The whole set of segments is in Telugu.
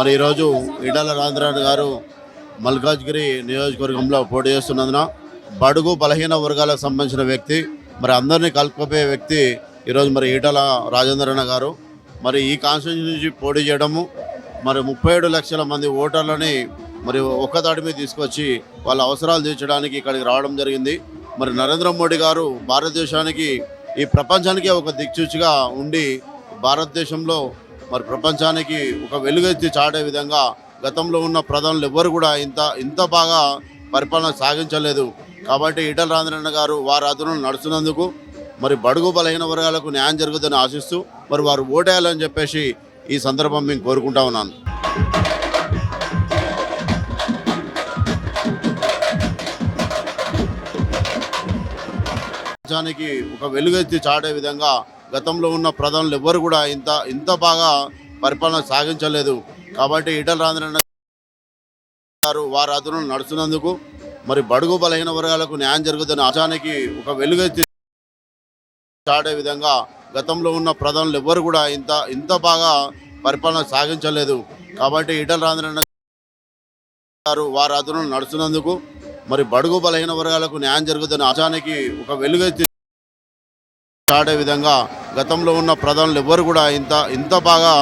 మరి ఈరోజు ఈటల రాజేంద్రనాథ్ గారు మల్కాజ్గిరి నియోజకవర్గంలో పోటీ చేస్తున్నందున బడుగు బలహీన వర్గాలకు సంబంధించిన వ్యక్తి మరి అందరినీ కలుపుకోపోయే వ్యక్తి ఈరోజు మరి ఈటల రాజేంద్రన్న గారు. మరి ఈ కాన్స్టిట్యూన్సీ నుంచి పోటీ చేయడము మరి ముప్పై ఏడు లక్షల మంది ఓటర్లని మరి ఒక్కదాటి మీద తీసుకొచ్చి వాళ్ళ అవసరాలు తీర్చడానికి ఇక్కడికి రావడం జరిగింది. మరి నరేంద్ర మోడీ గారు భారతదేశానికి ఈ ప్రపంచానికి ఒక దిక్చూచిగా ఉండి భారతదేశంలో మరి ప్రపంచానికి ఒక వెలుగెత్తి చాటే విధంగా గతంలో ఉన్న ప్రధానులు ఎవ్వరు కూడా ఇంత ఇంత బాగా పరిపాలన సాగించలేదు. కాబట్టి ఈటల రాజేంద్రన్న గారు వారి అదును నడుస్తున్నందుకు మరి బడుగు బలహీన వర్గాలకు న్యాయం జరుగుతుందని ఆశిస్తూ మరి వారు ఓటేయాలని చెప్పేసి ఈ సందర్భం మేము కోరుకుంటా ఉన్నాను. ప్రపంచానికి ఒక వెలుగెత్తి చాటే విధంగా గతంలో ఉన్న ప్రధానులు ఎవ్వరు కూడా ఇంత ఇంత బాగా పరిపాలన సాగించలేదు. కాబట్టి ఈటల రాజేంద్రన్న గారు వారి అతను నడుస్తున్నందుకు మరి బడుగు బలహీన వర్గాలకు న్యాయం జరుగుతున్న ఆశానికి ఒక వెలుగెత్తి చాడే విధంగా గతంలో ఉన్న ప్రధానులు ఎవ్వరు కూడా ఇంత ఇంత బాగా పరిపాలన సాగించలేదు. కాబట్టి ఈటల రాజేంద్రన్న గారు వారి అదును నడుస్తున్నందుకు మరి బడుగు బలహీన వర్గాలకు న్యాయం జరుగుతున్న ఆశానికి ఒక వెలుగెత్తి ఆడే విధంగా గతంలో ఉన్న ప్రధానులు ఎవ్వరు కూడా ఇంత ఇంత బాగా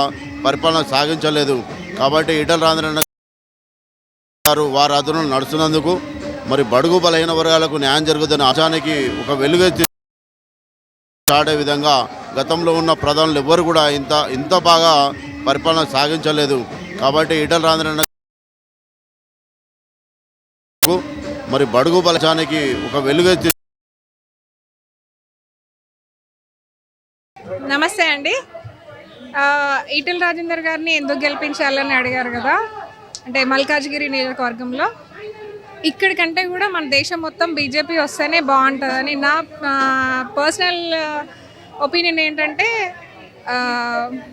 పరిపాలన సాగించలేదు. కాబట్టి ఈటల రాజేంద్రన్న గారు వారి అదును నడుస్తున్నందుకు మరి బడుగు బలహీన వర్గాలకు న్యాయం జరుగుతున్న ఆశానికి ఒక వెలుగెత్తి ఆడే విధంగా గతంలో ఉన్న ప్రధానులు ఎవ్వరు కూడా ఇంత ఇంత బాగా పరిపాలన సాగించలేదు. కాబట్టి ఈటల రాజేంద్రన్న మరి బడుగు బలచానికి ఒక వెలుగెత్తి నమస్తే అండి. ఆ, ఈటెల రాజేందర్ గారిని ఎందుకు గెలిపించాలని అడిగారు కదా? అంటే మల్కాజ్గిరి నియోజకవర్గంలో. ఇక్కడికంటే కూడా మన దేశం మొత్తం బీజేపీ వస్తేనే బాగుంటుందని నా పర్సనల్ ఒపీనియన్ ఏంటంటే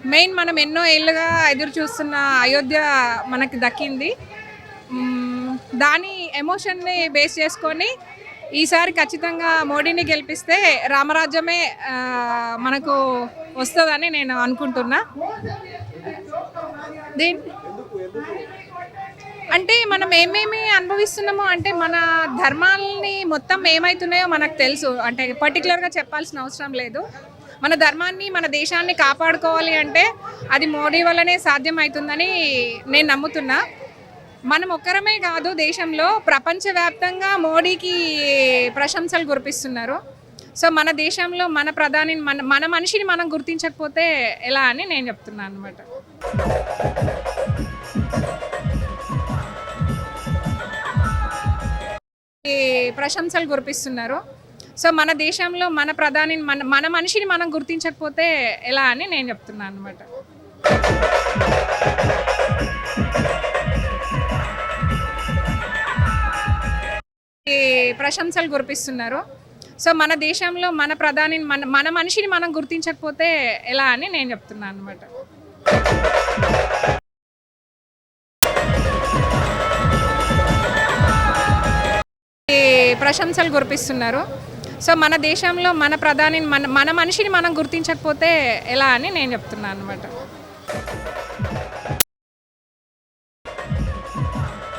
మెయిన్ మనం ఎన్నో ఏళ్ళుగా ఎదురు చూస్తున్న అయోధ్య మనకి దక్కింది. దాని ఎమోషన్ని బేస్ చేసుకొని ఈసారి ఖచ్చితంగా మోడీని గెలిపిస్తే రామరాజ్యమే మనకు వస్తుందని నేను అనుకుంటున్నా. దీని అంటే మనం ఏమేమి అనుభవిస్తున్నామో అంటే మన ధర్మాలని మొత్తం ఏమవుతున్నాయో మనకు తెలుసు. అంటే పర్టికులర్గా చెప్పాల్సిన అవసరం లేదు. మన ధర్మాన్ని మన దేశాన్ని కాపాడుకోవాలి అంటే అది మోడీ వల్లనే సాధ్యమవుతుందని నేను నమ్ముతున్నా. మనం ఒక్కరమే కాదు దేశంలో ప్రపంచవ్యాప్తంగా మోడీకి ప్రశంసలు కురిపిస్తున్నారు. సో మన దేశంలో మన ప్రధాని మన మన మనిషిని మనం గుర్తించకపోతే ఎలా అని నేను చెప్తున్నాను అనమాట ప్రశంసలు కురిపిస్తున్నారు. సో మన దేశంలో మన ప్రధాని మన మన మనిషిని మనం గుర్తించకపోతే ఎలా అని నేను చెప్తున్నాను అనమాట ప్రశంసలు కురిపిస్తున్నారు. సో మన దేశంలో మన ప్రధాని మన మన మనిషిని మనం గుర్తించకపోతే ఎలా అని నేను చెప్తున్నాను అనమాట ప్రశంసలు కురిపిస్తున్నారు. సో మన దేశంలో మన ప్రధాని మన మన మనిషిని మనం గుర్తించకపోతే ఎలా అని నేను చెప్తున్నాను అనమాట